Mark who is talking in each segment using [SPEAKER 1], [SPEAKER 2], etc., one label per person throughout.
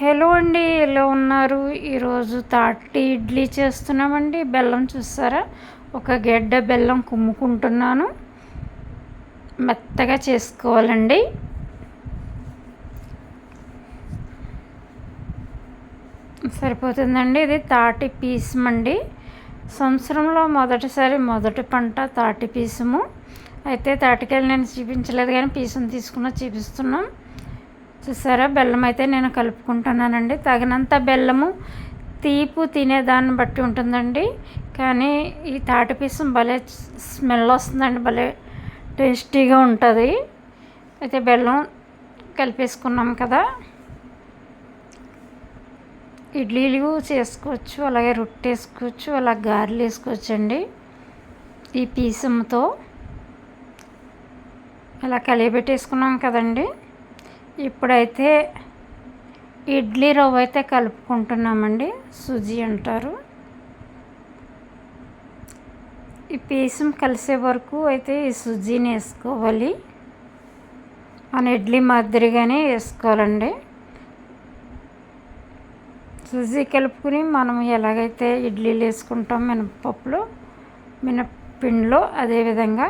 [SPEAKER 1] Hello అండి ఎలా ఉన్నారు? ఈరోజు తాటి ఇడ్లీ చేస్తున్నామండి. బెల్లం చూస్తారా? ఒక గెడ్డ బెల్లం కుమ్ముకుంటున్నాను. మెత్తగా చేసుకోవాలండి. సరిపోతుందండి ఇది తాటి పీసమండి సంవత్సరంలో మొదటిసారి మొదటి పంట తాటి పీసము. అయితే తాటికాయలు నేను చూపించలేదు కానీ పీసును తీసుకున్న చూపిస్తున్నాం. చూసారా? బెల్లం అయితే నేను కలుపుకుంటున్నానండి. తగినంత బెల్లము తీపు తినేదాన్ని బట్టి ఉంటుందండి. కానీ ఈ తాటి పీసం భలే స్మెల్ వస్తుందండి భలే టేస్టీగా ఉంటుంది. అయితే బెల్లం కలిపేసుకున్నాం కదా. ఇడ్లీలు చేసుకోవచ్చు అలాగే రొట్టె వేసుకోవచ్చు అలా గారెలు వేసుకోవచ్చు అండి ఈ పీసంతో. అలా కలియబెట్టేసుకున్నాం కదండి. ఇప్పుడైతే ఇడ్లీ రవ్వ అయితే కలుపుకుంటున్నామండి. సుజీ అంటారు. ఈ పీసం కలిసే వరకు అయితే ఈ సుజీని వేసుకోవాలి. మన ఇడ్లీ మాదిరిగానే వేసుకోవాలండి. సుజీ కలుపుకుని మనం ఎలాగైతే ఇడ్లీలు వేసుకుంటాం మినపప్పులో మినపిండిలో అదేవిధంగా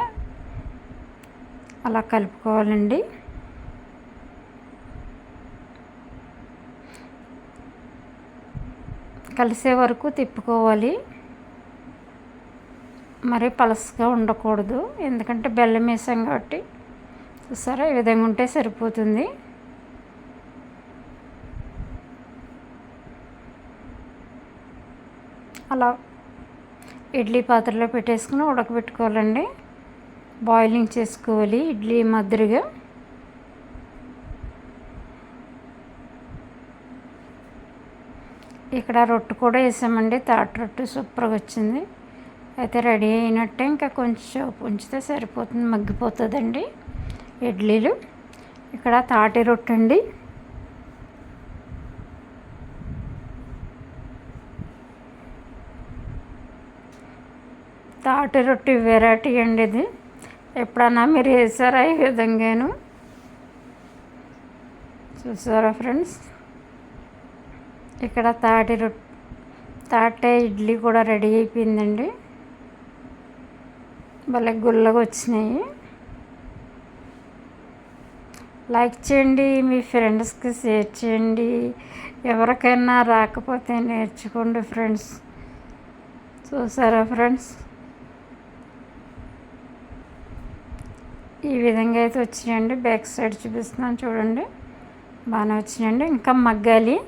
[SPEAKER 1] అలా కలుపుకోవాలండి. కలిసే వరకు తిప్పుకోవాలి. మరి పలసగా ఉండకూడదు. ఎందుకంటే బెల్లం వేసాం కాబట్టి. చూసారా? ఈ విధంగా ఉంటే సరిపోతుంది. అలా ఇడ్లీ పాత్రలో పెట్టేసుకుని ఉడకబెట్టుకోవాలండి. బాయిలింగ్ చేసుకోవాలి ఇడ్లీ మాదిరిగా ఇక్కడ రొట్టు కూడా వేసామండి. తాటి రొట్టు సూపర్గా వచ్చింది. అయితే రెడీ అయినట్టే ఇంకా కొంచెం ఉంచితే సరిపోతుంది మగ్గిపోతుందండి ఇడ్లీలు. ఇక్కడ తాటి రొట్టె అండి. తాటి రొట్టె వెరైటీ అండి ఇది. ఎప్పుడన్నా మీరు వేసారా ఈ విధంగాను? చూసారా ఫ్రెండ్స్? ఇక్కడ తాటి రొట్టె తాటే ఇడ్లీ కూడా రెడీ అయిపోయిందండి. భలే గుల్లగా వచ్చినాయి. లైక్ చేయండి మీ ఫ్రెండ్స్కి షేర్ చేయండి. ఎవరికైనా రాకపోతే నేర్చుకోండి ఫ్రెండ్స్. చూసారా ఫ్రెండ్స్? ఈ విధంగా అయితే వచ్చినాయండి. బ్యాక్ సైడ్ చూపిస్తున్నాను చూడండి. బాగానే వచ్చినాయండి. ఇంకా మగ్గాలి.